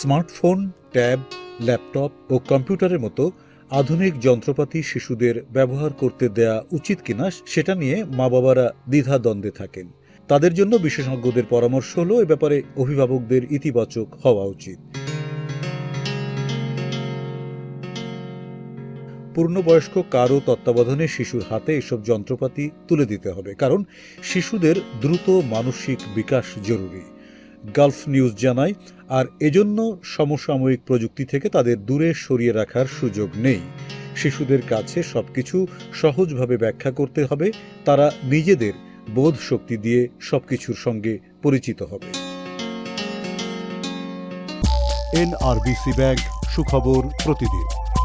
Smartphone, tab, laptop ও কম্পিউটারের মতো আধুনিক যন্ত্রপাতি শিশুদের ব্যবহার করতে দেয়া উচিত কিনা সেটা নিয়ে মা বাবারা দ্বিধাদ্বন্দ্বে থাকেন। তাদের জন্য বিশেষজ্ঞদের পরামর্শ হলো এ ব্যাপারে অভিভাবকদের ইতিবাচক হওয়া উচিত। পূর্ণবয়স্ক কারও তত্ত্বাবধানে শিশুর হাতে এসব যন্ত্রপাতি তুলে দিতে হবে, কারণ শিশুদের দ্রুত মানসিক বিকাশ জরুরি। গালফ নিউজ জানায়, আর এজন্য সমসাময়িক প্রযুক্তি থেকে তাদের দূরে সরিয়ে রাখার সুযোগ নেই। শিশুদের কাছে সবকিছু সহজভাবে ব্যাখ্যা করতে হবে, তারা নিজেদের বোধ শক্তি দিয়ে সবকিছুর সঙ্গে পরিচিত হবে। এনআরবিসি ব্যাংক সুখবর প্রতিদিন।